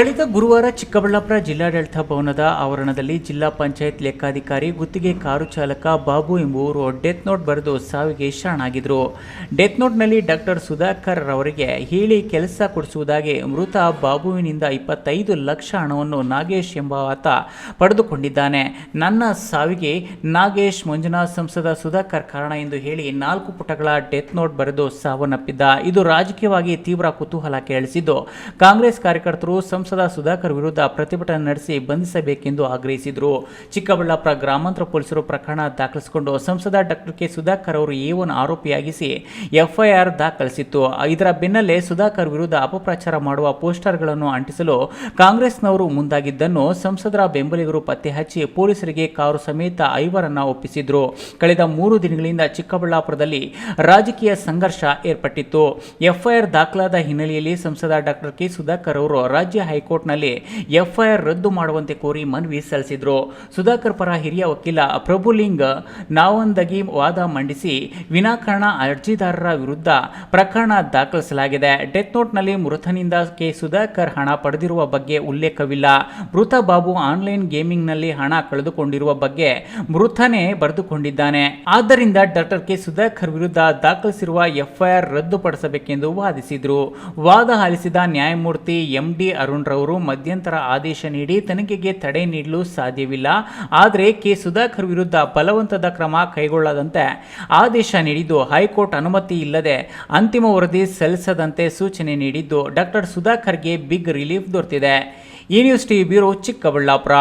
ಕಳೆದ ಗುರುವಾರ ಚಿಕ್ಕಬಳ್ಳಾಪುರ ಜಿಲ್ಲಾಡಳಿತ ಭವನದ ಆವರಣದಲ್ಲಿ ಜಿಲ್ಲಾ ಪಂಚಾಯತ್ ಲೆಕ್ಕಾಧಿಕಾರಿ ಗುತ್ತಿಗೆ ಕಾರು ಚಾಲಕ ಬಾಬು ಎಂಬುವರು ಡೆತ್ ನೋಟ್ ಬರೆದು ಸಾವಿಗೆ ಶರಣಾಗಿದ್ರು ಡೆತ್ ನೋಟ್ನಲ್ಲಿ ಡಾಕ್ಟರ್ ಸುಧಾಕರ್ ರವರಿಗೆ ಹೇಳಿ ಕೆಲಸ ಕೊಡಿಸುವುದಾಗಿ ಮೃತ ಬಾಬುವಿನಿಂದ ಇಪ್ಪತ್ತೈದು ಲಕ್ಷ ಹಣವನ್ನು ನಾಗೇಶ್ ಎಂಬ ಆತ ಪಡೆದುಕೊಂಡಿದ್ದಾನೆ. ನನ್ನ ಸಾವಿಗೆ ನಾಗೇಶ್ ಮಂಜುನಾಥ್ ಸಂಸದ ಸುಧಾಕರ್ ಕಾರಣ ಎಂದು ಹೇಳಿ ನಾಲ್ಕು ಪುಟಗಳ ಡೆತ್ ನೋಟ್ ಬರೆದು ಸಾವನ್ನಪ್ಪಿದ್ದ. ಇದು ರಾಜಕೀಯವಾಗಿ ತೀವ್ರ ಕುತೂಹಲ ಕೇಳಿಸಿದ್ದು. ಕಾಂಗ್ರೆಸ್ ಕಾರ್ಯಕರ್ತರು ಸುಧಾಕರ್ ವಿರುದ್ಧ ಪ್ರತಿಭಟನೆ ನಡೆಸಿ ಬಂಧಿಸಬೇಕೆಂದು ಆಗ್ರಹಿಸಿದರು. ಚಿಕ್ಕಬಳ್ಳಾಪುರ ಗ್ರಾಮಾಂತರ ಪೊಲೀಸರು ಪ್ರಕರಣ ದಾಖಲಿಸಿಕೊಂಡು ಸಂಸದ ಡಾಕ್ಟರ್ ಕೆ ಸುಧಾಕರ್ ಅವರು ಎ ಒನ್ ಆರೋಪಿಯಾಗಿಸಿ ಎಫ್ಐಆರ್ ದಾಖಲಿಸಿತ್ತು. ಇದರ ಬೆನ್ನಲ್ಲೇ ಸುಧಾಕರ್ ವಿರುದ್ಧ ಅಪಪ್ರಚಾರ ಮಾಡುವ ಪೋಸ್ಟರ್ಗಳನ್ನು ಅಂಟಿಸಲು ಕಾಂಗ್ರೆಸ್ನವರು ಮುಂದಾಗಿದ್ದನ್ನು ಸಂಸದರ ಬೆಂಬಲಿಗರು ಪತ್ತೆ ಹಚ್ಚಿ ಪೊಲೀಸರಿಗೆ ಕಾರು ಸಮೇತ ಐವರನ್ನ ಒಪ್ಪಿಸಿದ್ರು. ಕಳೆದ ಮೂರು ದಿನಗಳಿಂದ ಚಿಕ್ಕಬಳ್ಳಾಪುರದಲ್ಲಿ ರಾಜಕೀಯ ಸಂಘರ್ಷ ಏರ್ಪಟ್ಟಿತ್ತು. ಎಫ್ಐಆರ್ ದಾಖಲಾದ ಹಿನ್ನೆಲೆಯಲ್ಲಿ ಸಂಸದ ಡಾಕ್ಟರ್ ಕೆ ಸುಧಾಕರ್ ಅವರು ರಾಜ್ಯ ಹೈಕೋರ್ಟ್ನಲ್ಲಿ ಎಫ್ಐಆರ್ ರದ್ದು ಮಾಡುವಂತೆ ಕೋರಿ ಮನವಿ ಸಲ್ಲಿಸಿದ್ರು. ಸುಧಾಕರ್ ಪರ ಹಿರಿಯ ವಕೀಲ ಪ್ರಭುಲಿಂಗ್ ನಾವೊಂದಗಿ ವಾದ ಮಂಡಿಸಿ ವಿನಾಕಾರಣ ಅರ್ಜಿದಾರರ ವಿರುದ್ಧ ಪ್ರಕರಣ ದಾಖಲಿಸಲಾಗಿದೆ. ಡೆತ್ ನೋಟ್ನಲ್ಲಿ ಮೃತನಿಂದ ಕೆ. ಸುಧಾಕರ್ ಹಣ ಪಡೆದಿರುವ ಬಗ್ಗೆ ಉಲ್ಲೇಖವಿಲ್ಲ. ಮೃತ ಬಾಬು ಆನ್ಲೈನ್ ಗೇಮಿಂಗ್ನಲ್ಲಿ ಹಣ ಕಳೆದುಕೊಂಡಿರುವ ಬಗ್ಗೆ ಮೃತನೇ ಬರೆದುಕೊಂಡಿದ್ದಾನೆ. ಆದ್ದರಿಂದ ಡಾಕ್ಟರ್ ಕೆ. ಸುಧಾಕರ್ ವಿರುದ್ಧ ದಾಖಲಿಸಿರುವ ಎಫ್ಐಆರ್ ರದ್ದುಪಡಿಸಬೇಕೆಂದು ವಾದಿಸಿದರು. ವಾದ ಆಲಿಸಿದ ನ್ಯಾಯಮೂರ್ತಿ ಎಂಡಿ ಅರುಣ್ ರವರು ಮಧ್ಯಂತರ ಆದೇಶ ನೀಡಿ ತನಿಖೆಗೆ ತಡೆ ನೀಡಲು ಸಾಧ್ಯವಿಲ್ಲ. ಆದರೆ ಕೆ. ಸುಧಾಕರ್ ವಿರುದ್ಧ ಬಲವಂತದ ಕ್ರಮ ಕೈಗೊಳ್ಳದಂತೆ ಆದೇಶ ನೀಡಿದ್ದು ಹೈಕೋರ್ಟ್ ಅನುಮತಿ ಇಲ್ಲದೆ ಅಂತಿಮ ವರದಿ ಸಲ್ಲಿಸದಂತೆ ಸೂಚನೆ ನೀಡಿದ್ದು ಡಾಕ್ಟರ್ ಸುಧಾಕರ್ಗೆ ಬಿಗ್ ರಿಲೀಫ್ ದೊರೆತಿದೆ. ಈ ನ್ಯೂಸ್ ಟಿವಿ ಬ್ಯೂರೋ ಚಿಕ್ಕಬಳ್ಳಾಪುರ.